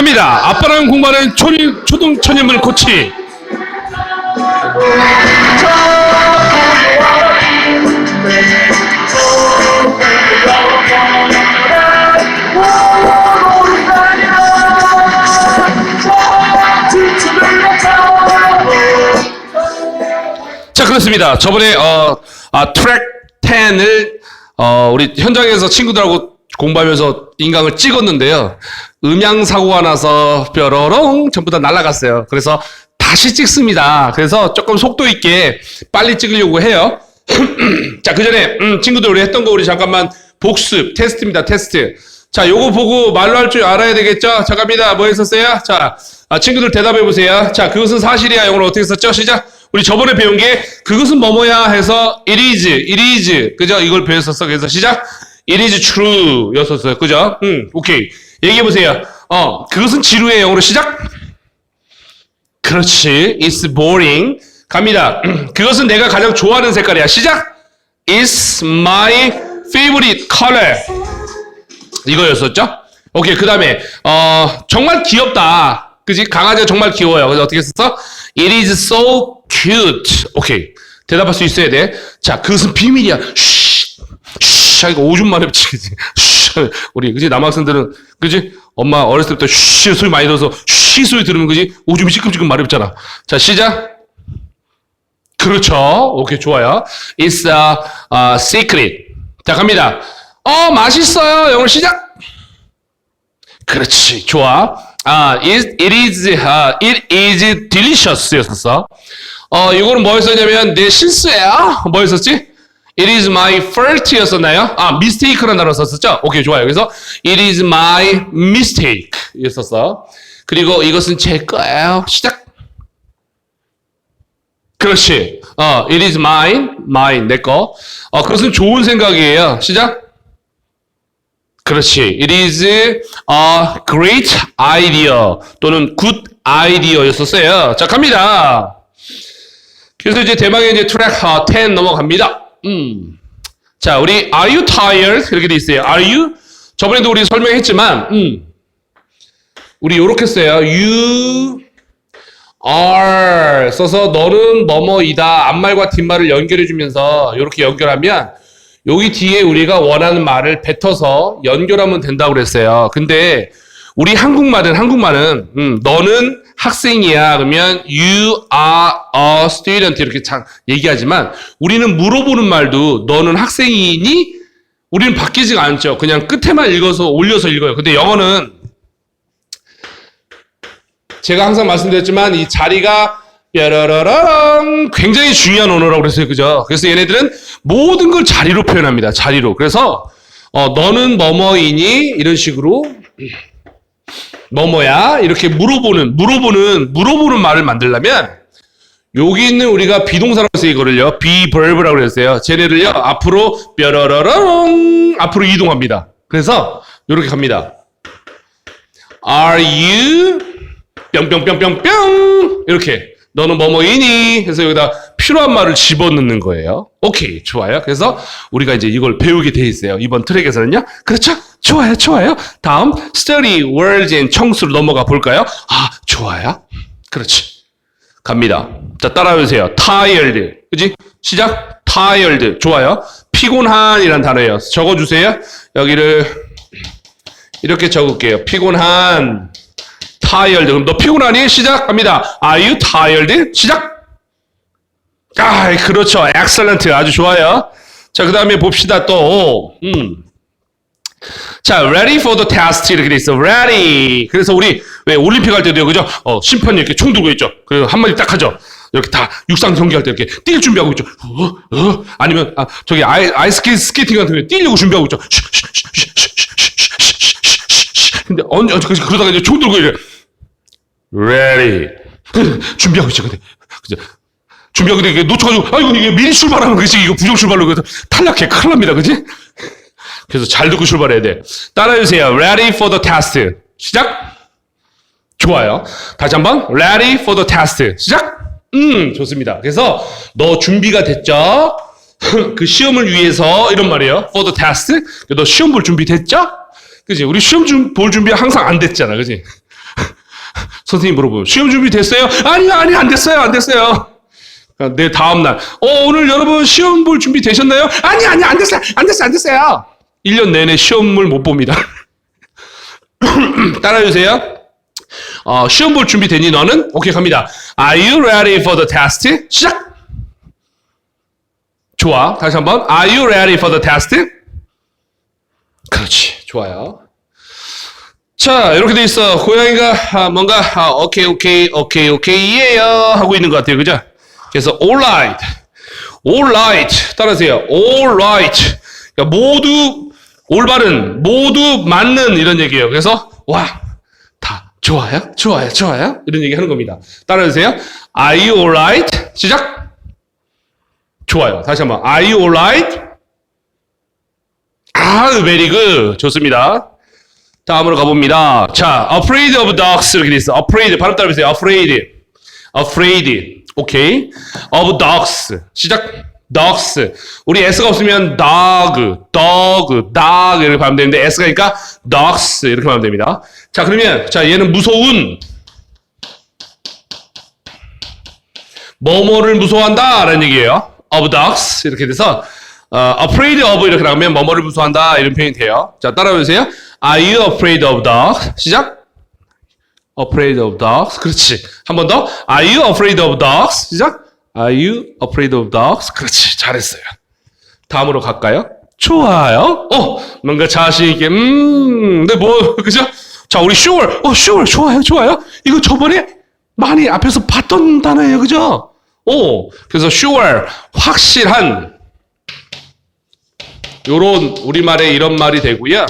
갑니다. 아빠랑 공부하는 초등, 초등 천연물 코치. 자, 그렇습니다. 저번에, 어, 아, 트랙 10을, 어, 우리 현장에서 친구들하고 공부하면서 인강을 찍었는데요. 음향 사고가 나서 뾰로롱 전부 다 날아갔어요. 그래서 다시 찍습니다. 그래서 조금 속도 있게 빨리 찍으려고 해요. 자, 그 전에, 음, 친구들 우리 했던 거 우리 잠깐만 복습, 테스트입니다, 테스트. 자, 요거 보고 말로 할 줄 알아야 되겠죠? 자, 갑니다. 뭐 했었어요? 자, 아, 친구들 대답해 보세요. 자, 그것은 사실이야. 영어로 어떻게 썼죠? 시작. 우리 저번에 배운 게 그것은 뭐뭐야 해서 it is, it is. 그죠? 이걸 배웠었어. 그래서 시작. It is true 였었어요. 그죠? 음, 오케이. 얘기해 보세요. 어, 그것은 지루해. 영어로 시작. 그렇지. It's boring. 갑니다. 그것은 내가 가장 좋아하는 색깔이야. 시작. It's my favorite color. 이거였었죠? 오케이. 그 다음에, 어, 정말 귀엽다. 그지? 강아지가 정말 귀여워요. 그래서 어떻게 썼어? It is so cute. 오케이. 대답할 수 있어야 돼. 자, 그것은 비밀이야. 쉬, 쉬, 이거 오줌 만에 붙이지. 쉬, 우리, 그지? 남학생들은, 그지? 엄마 어렸을 때부터 쉬 소리 많이 들어서 쉬 소리 들으면, 그지? 오줌이 찌끔찌끔 마렵잖아. 자, 시작. 그렇죠. 오케이, 좋아요. It's a, a secret. 자, 갑니다. 어, 맛있어요. 영어로 시작. 그렇지, 좋아. 아, it, it is, 아, it is delicious 였었어. 어, 이거는 뭐였었냐면, 내 실수야. 뭐였었지? It is my fault 였었나요? 아, mistake라는 단어 썼었죠? 오케이, 좋아요. 그래서, it is my mistake 였었어. 그리고 이것은 제 거예요. 시작. 그렇지. 어, it is mine, mine, 내 거. 어, 그것은 좋은 생각이에요. 시작. 그렇지. It is a great idea 또는 good idea였었어요. 자, 갑니다. 그래서 이제 대망의 이제 트랙 어, 10 넘어갑니다. 음. 자, 우리 are you tired 이렇게 돼 있어요. Are you? 저번에도 우리 설명했지만 음. 우리 요렇게 써요. You are 써서 너는 뭐뭐이다. 앞말과 뒷말을 연결해 주면서 이렇게 연결하면 여기 뒤에 우리가 원하는 말을 뱉어서 연결하면 된다고 그랬어요. 근데 우리 한국말은 한국말은 음, 너는 학생이야 그러면 you are a student 이렇게 참 얘기하지만 우리는 물어보는 말도 너는 학생이니 우리는 바뀌지가 않죠. 그냥 끝에만 읽어서 올려서 읽어요. 근데 영어는 제가 항상 말씀드렸지만 이 자리가 뾰라라랑 굉장히 중요한 언어라고 그랬어요. 그죠? 그래서 얘네들은 모든 걸 자리로 표현합니다. 자리로. 그래서 어, 너는 뭐뭐이니? 이런 식으로 뭐 뭐야? 이렇게 물어보는 물어보는 물어보는 말을 만들려면 여기 있는 우리가 비동사라고 해서 이거를요. verb라고 그랬어요. 쟤네들요. 앞으로 뾰라라랑 앞으로 이동합니다. 그래서 이렇게 갑니다. Are you 뿅뿅뿅뿅뿅 이렇게 너는 뭐뭐이니? 해서 여기다 필요한 말을 집어넣는 거예요. 오케이, 좋아요. 그래서 우리가 이제 이걸 배우게 돼 있어요. 이번 트랙에서는요. 그렇죠? 좋아요, 좋아요. 다음 study words and 청수로 넘어가 볼까요? 아, 좋아요. 그렇지. 갑니다. 자, 따라해주세요. tired. 그지? 시작. tired. 좋아요. 피곤한이란 단어예요. 적어주세요. 여기를 이렇게 적을게요. 피곤한. tired. 그럼 너 피곤하니? 시작합니다. Are you tired? 시작. 아, 그렇죠. excellent. 아주 좋아요. 자, 그 다음에 봅시다 또. 음. 자, ready for the test 이렇게 돼 있어. ready. 그래서 우리 왜 올림픽 할 때도 그죠? 어, 심판이 이렇게 총 들고 있죠. 그 한마디 딱 하죠. 이렇게 다 육상 경기할 때 이렇게 뛸 준비하고 있죠. 어, 어? 아니면 아, 저기 아이 아이스케이트 스케이팅 같은 거 뛰려고 준비하고 있죠. 근데 언제 언제 그러다가 이제 총 들고 이래. ready. 준비하고 있죠. 근데 그죠? 준비하고 이게 놓쳐가지고 아이고 이게 미리 출발하면 그지 이거 부정 출발로 그래서 탈락해 큰일 납니다. 그지? 그래서 잘 듣고 출발해야 돼. 따라해주세요. Ready for the test. 시작. 좋아요. 다시 한번. Ready for the test. 시작. 음, 좋습니다. 그래서 너 준비가 됐죠? 그 시험을 위해서 이런 말이에요. For the test. 너 시험 볼 준비 됐죠? 그지? 우리 시험 좀볼 준비 항상 안 됐잖아. 그지? 선생님 물어보면 시험 준비 됐어요? 아니 아니 안 됐어요 안 됐어요. 그러니까 내 다음 날, 어 오늘 여러분 시험 볼 준비 되셨나요? 아니 아니 안 됐어요 안 됐어요 안 됐어요. 1년 내내 시험을 못 봅니다. 따라해주세요. 어, 시험 볼 준비 되니 너는? 오케이 갑니다. Are you ready for the test? 시작. 좋아. 다시 한 번. Are you ready for the test? 그렇지. 좋아요. 자, 이렇게 돼 있어. 고양이가 아, 뭔가 아, 오케이 오케이 오케이 오케이예요 하고 있는 것 같아요. 그죠? 그래서 alright. alright. 따라하세요. alright. 그러니까 모두 올바른, 모두 맞는 이런 얘기예요. 그래서 와, 다 좋아요? 좋아요. 좋아요? 이런 얘기 하는 겁니다. 따라해주세요. Are you alright? 시작. 좋아요. 다시 한번. Are you alright? 아, good. 좋습니다. 다음으로 가봅니다. 자, afraid of dogs 이렇게 돼 있어. afraid 발음 따라해보세요. afraid, afraid. 오케이. of dogs 시작. dogs. 우리 s가 없으면 dog, dog, dog 이렇게 발음 되는데 s가 니까 dogs 이렇게 발음 됩니다. 자, 그러면 자 얘는 무서운 뭐뭐를 무서워한다라는 얘기예요. of dogs 이렇게 돼서 어, afraid of 이렇게 나오면 뭐뭐를 무서워한다 이런 표현이 돼요. 자 따라해 보세요. Are you afraid of dogs? 시작. Afraid of dogs. 그렇지. 한 번 더. Are you afraid of dogs? 시작. Are you afraid of dogs? 그렇지. 잘했어요. 다음으로 갈까요? 좋아요. 어, 뭔가 자신 있게 음, 근데 뭐 그죠? 자, 우리 sure. 어, sure. 좋아요. 좋아요. 이거 저번에 많이 앞에서 봤던 단어예요. 그죠? 오, 그래서 sure. 확실한 요런 우리말에 이런 말이 되고요.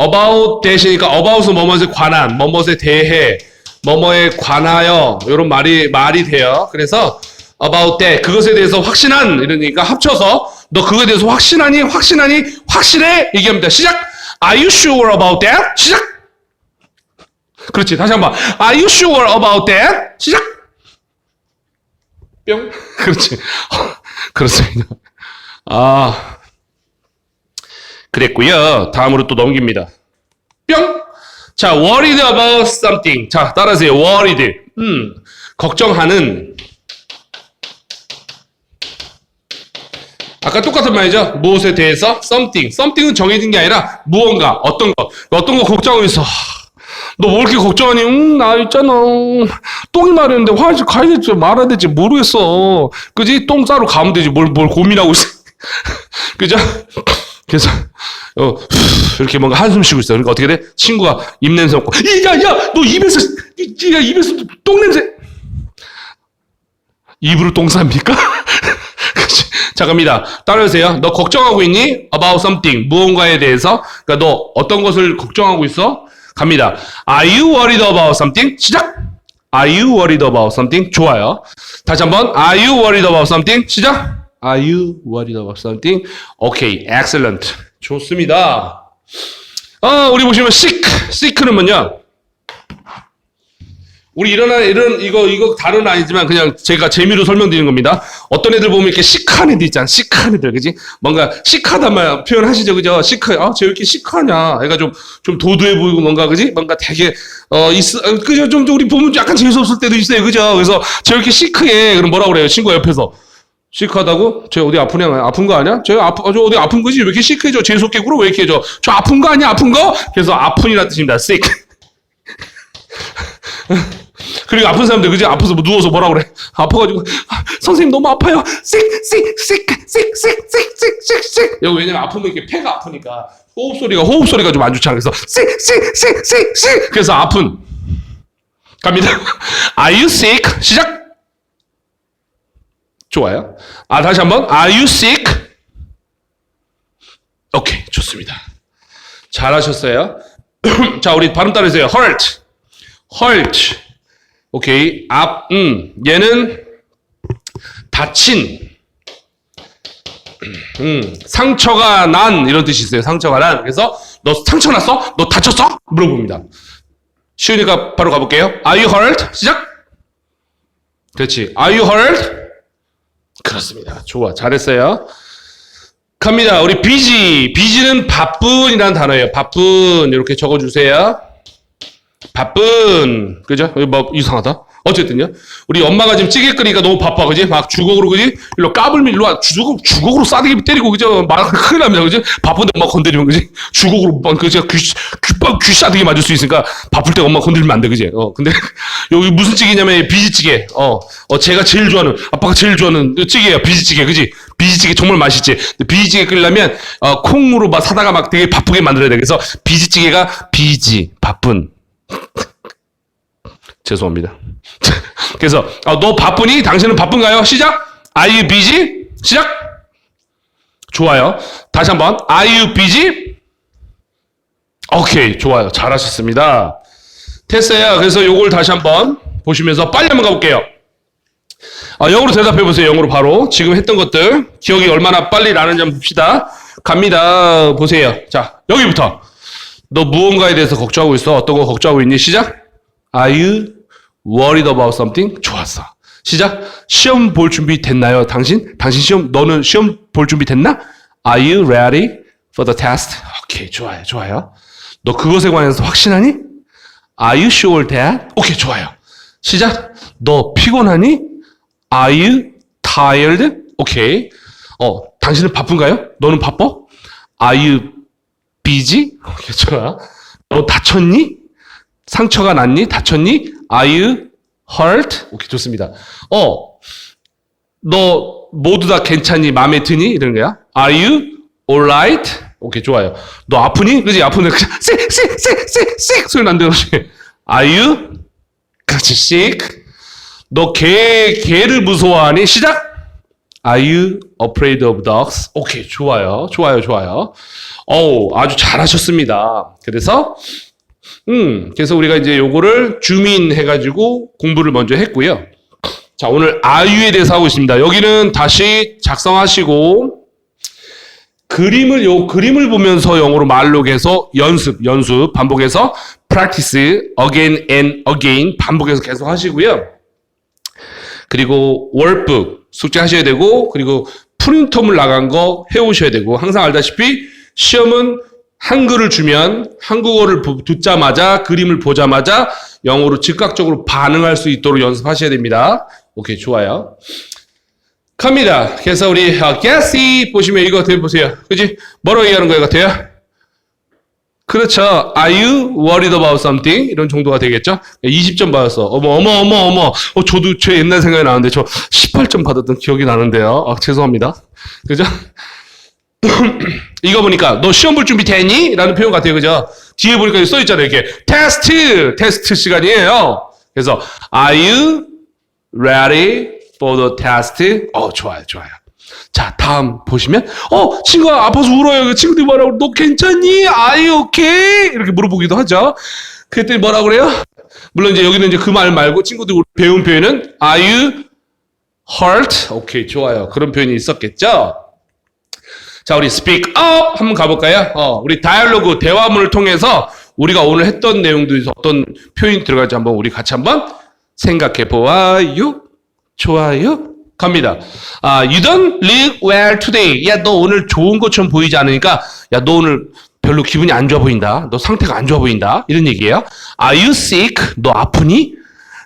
About 대시니까 about은 뭐뭐에 관한, 뭐뭐에 대해, 뭐뭐에 관하여 이런 말이 말이 돼요. 그래서 about that 그것에 대해서 확신한 이러니까 합쳐서 너 그거에 대해서 확신하니 확신하니 확실해 얘기합니다. 시작. Are you sure about that? 시작. 그렇지. 다시 한번. Are you sure about that? 시작. 뿅. 그렇지. 그렇습니다. 아. 그랬고요. 다음으로 또 넘깁니다. 뿅. 자, worried about something. 자, 따라하세요. worried. 음, 걱정하는. 아까 똑같은 말이죠. 무엇에 대해서 something. something은 정해진 게 아니라 무언가, 어떤 거, 어떤 거 걱정하고 있어. 너뭐 이렇게 걱정하니? 응, 나 있잖아. 똥이 마렸는데 화장실 가야 될지 말아야 될지 모르겠어. 그지? 똥 싸러 가면 되지. 뭘, 뭘 고민하고 있어. 그죠? 그래서 어 이렇게 뭔가 한숨 쉬고 있어. 그러니까 어떻게 돼? 친구가 입 냄새 맡고 야야 너 입에서 야 입에서 똥 냄새 입으로 똥? 그치? 자 갑니다. 따라해주세요. 너 걱정하고 있니? About something 무언가에 대해서. 그러니까 너 어떤 것을 걱정하고 있어? 갑니다. Are you worried about something? 시작. Are you worried about something? 좋아요. 다시 한번. Are you worried about something? 시작. Are you worried about something? 오케이, excellent. 좋습니다. 어, 우리 보시면 sick, sick는 뭐냐? 우리 아- 이런 이거 이거 다른 아니지만 그냥 제가 재미로 설명드리는 겁니다. 어떤 애들 보면 이렇게 시크한 애들 있잖아. 시크한 애들, 그지? 뭔가 시크하단 말 표현하시죠, 그죠? 시크, 아, 쟤왜 이렇게 시크하냐? 애가 좀 좀 도도해 보이고 뭔가 그지? 뭔가 되게 어 있, 어, 그죠? 좀 우리 보면 약간 재수 없을 때도 있어요, 그죠? 그래서 쟤왜 이렇게 시크해? 그럼 뭐라 그래요? 친구 옆에서. 시크하다고? 쟤 어디 아프냐? 아픈 거 아니야? 쟤 아프, 어, 저 어디 아픈 거지? 왜 이렇게 시크해져? 재수없게 굴어? 왜 이렇게 해줘? 저 아픈 거 아니야? 아픈 거? 그래서 아픈이라는 뜻입니다. sick. 그리고 아픈 사람들 그지 아파서 뭐 누워서 뭐라 그래 아파가지고 아, 선생님 너무 아파요 sick sick sick 여기 왜냐면 아프면 이렇게 폐가 아프니까 호흡 소리가 호흡 소리가 좀 안 좋잖아 그래서 sick sick 그래서 아픈 갑니다 are you sick 시작 좋아요 아 다시 한번 are you sick 오케이 좋습니다 잘하셨어요 자 우리 발음 따라해주세요 hurt hurt. 오케이. 앞, 음. 얘는 다친. 음. 상처가 난 이런 뜻이 있어요. 상처가 난. 그래서 너 상처 났어? 너 다쳤어? 물어봅니다. 쉬우니까 바로 가볼게요. Are you hurt? 시작. 그렇지. Are you hurt? 그렇습니다. 좋아. 잘했어요. 갑니다. 우리 busy. busy는 바쁜이라는 단어예요. 바쁜. 이렇게 적어주세요. 바쁜 그죠? 뭐 이상하다. 어쨌든요. 우리 엄마가 지금 찌개 끓이니까 너무 바빠 그지? 막 주걱으로 그지? 일로 까불면 일로 와 주걱 주걱으로 싸대기 때리고 그죠? 말 큰일 납니다 그지? 바쁜데 엄마 건드리면 그지? 주걱으로 막 그죠? 귀, 귀, 귀 싸대기 맞을 수 있으니까 바쁠 때 엄마 건드리면 안 돼 그지? 어 근데 여기 무슨 찌개냐면 비지찌개. 어, 어 제가 제일 좋아하는 아빠가 제일 좋아하는 찌개야 비지찌개 그지? 비지찌개 정말 맛있지. 비지찌개 끓이려면 어, 콩으로 막 사다가 막 되게 바쁘게 만들어야 돼. 그래서 비지찌개가 비지 바쁜 죄송합니다. 그래서 어, 너 바쁘니? 당신은 바쁜가요? 시작. Are you busy? 시작. 좋아요. 다시 한번. Are you busy? 오케이, 좋아요. 잘하셨습니다. 됐어요. 그래서 요걸 다시 한번 보시면서 빨리 한번 가볼게요. 아, 영어로 대답해 보세요. 영어로 바로. 지금 했던 것들 기억이 얼마나 빨리 나는지 한번 봅시다. 갑니다. 보세요. 자, 여기부터. 너 무언가에 대해서 걱정하고 있어? 어떤 거 걱정하고 있니? 시작. Are you worried about something? 좋았어. 시작. 시험 볼 준비 됐나요? 당신? 당신 시험, 너는 시험 볼 준비 됐나? Are you ready for the test? 오케이, 좋아요, 좋아요. 너 그것에 관해서 확신하니? Are you sure that? 오케이, 좋아요. 시작. 너 피곤하니? Are you tired? 오케이. 어, 당신은 바쁜가요? 너는 바빠? Are you busy? 오케이, 좋아. 너 다쳤니? 상처가 났니? 다쳤니? Are you hurt? 오케이, 좋습니다. 어, 너 모두 다 괜찮니? 마음에 드니? 이런 거야. Are you alright? 오케이, 좋아요. 너 아프니? 그지? 아픈데 그냥 sick, sick, sick, sick, sick 소리 그렇지. Are you? 그렇지, sick. 너 개, 개를 무서워하니? 시작! Are you afraid of dogs? 오케이, 좋아요. 좋아요, 좋아요. 어우, 아주 잘하셨습니다. 그래서, 음, 그래서 우리가 이제 요거를 주민 해가지고 공부를 먼저 했고요. 자, 오늘 아유에 대해서 하고 있습니다. 여기는 다시 작성하시고, 그림을, 요 그림을 보면서 영어로 말로 해서 연습, 연습, 반복해서 practice again and again 반복해서 계속 하시고요. 그리고 월북 숙제 하셔야 되고 그리고 프린터물 나간 거 해오셔야 되고 항상 알다시피 시험은 한글을 주면 한국어를 보- 듣자마자 그림을 보자마자 영어로 즉각적으로 반응할 수 있도록 연습하셔야 됩니다. 오케이 좋아요. 갑니다. 그래서 우리 어, 게시 보시면 이거 어떻게 보세요. 그지? 뭐라고 얘기하는 거예요 같아요? 그렇죠. Are you worried about something? 이런 정도가 되겠죠? 20점 받았어. 어머, 어머, 어머, 어머. 어, 저도 제 옛날 생각이 나는데 저 18점 받았던 기억이 나는데요. 아, 죄송합니다. 그죠? 이거 보니까 너 시험 볼 준비 됐니? 라는 표현 같아요. 그죠? 뒤에 보니까 써 있잖아요. 이렇게 테스트, 테스트 시간이에요. 그래서 Are you ready for the test? 어, 좋아요, 좋아요. 자, 다음 보시면, 어, 친구가 아파서 울어요. 그 친구들이 뭐라고, 너 괜찮니? Are you okay? 이렇게 물어보기도 하죠. 그랬더니 뭐라고 그래요? 물론 이제 여기는 이제 그 말 말고 친구들이 배운 표현은 Are you hurt? 오케이, 좋아요. 그런 표현이 있었겠죠? 자, 우리 speak up 한번 가볼까요? 어, 우리 다이얼로그 대화문을 통해서 우리가 오늘 했던 내용들에서 어떤 표현이 들어갈지 한번 우리 같이 한번 생각해 보아요. 좋아요. 갑니다. 아, you don't look well today. 야, 너 오늘 좋은 것처럼 보이지 않으니까, 야, 너 오늘 별로 기분이 안 좋아 보인다. 너 상태가 안 좋아 보인다. 이런 얘기예요. Are you sick? 너 아프니?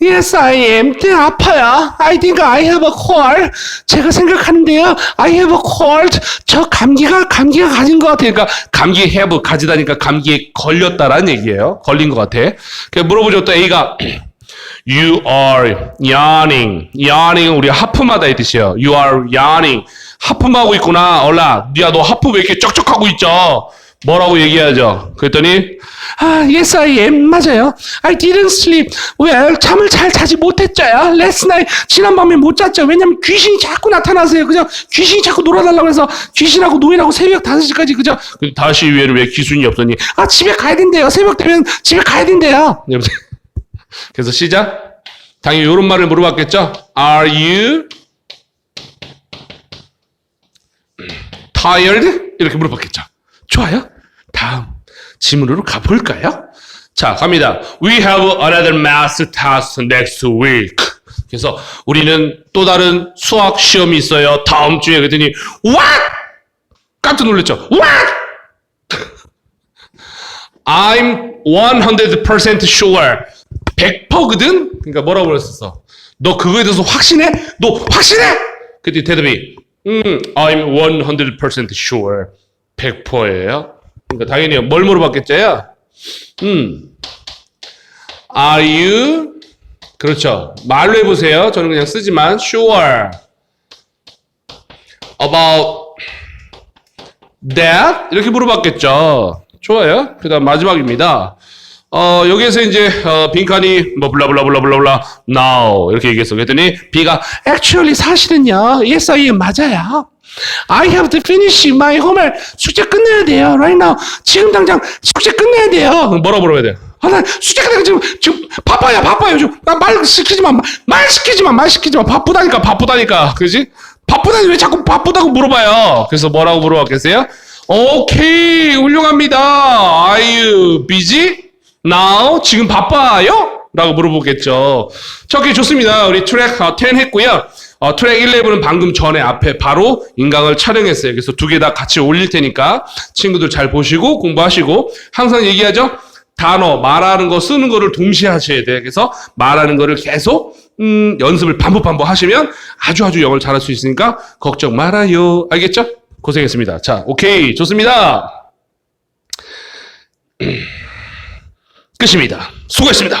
Yes, I am. 네, 아파요. I think I have a cold. 제가 생각하는데요. I have a cold. 저 감기가, 감기가 가진 것 같아요. 그러니까, 감기 have, 가지다니까 감기에 걸렸다라는 얘기예요. 걸린 것 같아. 그래서 물어보죠. 또 A가, You are yawning. yawning 우리 하품하다 이 뜻이에요. You are yawning. 하품하고 있구나. 얼라. 야, 너 하품 왜 이렇게 쩍쩍하고 있죠? 뭐라고 얘기하죠? 그랬더니 아, yes I am. 맞아요. I didn't sleep. well, 잠을 잘 자지 못했죠요. last night 지난 밤에 못 잤죠. 왜냐면 귀신이 자꾸 나타나세요. 그죠? 귀신이 자꾸 놀아달라고 해서 귀신하고 노인하고 새벽 5시까지 그죠? 그 다시 위에는 왜 기순이 없더니 아, 집에 가야 된대요. 새벽 되면 집에 가야 된대요. 그래서 시작. 당연히 이런 말을 물어봤겠죠. Are you tired? 이렇게 물어봤겠죠. 좋아요. 다음 질문으로 가볼까요? 자, 갑니다. We have another math test next week. 그래서 우리는 또 다른 수학 시험이 있어요. 다음 주에 그랬더니 What? 깜짝 놀랐죠. What? I'm 100% sure. 100%거든? 그러니까 뭐라고 그랬었어? 너 그거에 대해서 확신해? 너 확신해? 그때 대답이 음, I'm 100% sure. 100%예요. 그러니까 당연히 뭘 물어봤겠죠요? 음. Are you 그렇죠. 말로 해보세요. 저는 그냥 쓰지만 sure about that 이렇게 물어봤겠죠. 좋아요. 그다음 마지막입니다. 어 여기에서 이제 어, 빈칸이 뭐 블라블라블라블라블라 now 이렇게 얘기했어. 그랬더니 B가 actually 사실은요. yes I am 맞아요. I have to finish my homework. 숙제 끝내야 돼요. Right now. 지금 당장 숙제 끝내야 돼요. 뭐라 물어야 돼? 아, 나 숙제 끝내고 지금, 지금 바빠요, 바빠요. 좀, 나말 시키지 마. 말 시키지 마, 말 시키지 마. 바쁘다니까, 바쁘다니까. 그지? 바쁘다니 왜 자꾸 바쁘다고 물어봐요? 그래서 뭐라고 물어봤겠어요? 오케이, 훌륭합니다. Are you busy? Now? 지금 바빠요? 라고 물어보겠죠. 자, 오케이, 좋습니다. 우리 트랙 어, 10 했고요. 어, 트랙 11은 방금 전에 앞에 바로 인강을 촬영했어요. 그래서 두 개 다 같이 올릴 테니까 친구들 잘 보시고 공부하시고 항상 얘기하죠. 단어, 말하는 거, 쓰는 거를 동시에 하셔야 돼요. 그래서 말하는 거를 계속 음, 연습을 반복 반복 하시면 아주 아주 영어를 잘할 수 있으니까 걱정 말아요. 알겠죠? 고생했습니다. 자, 오케이. 좋습니다. 끝입니다. 수고했습니다.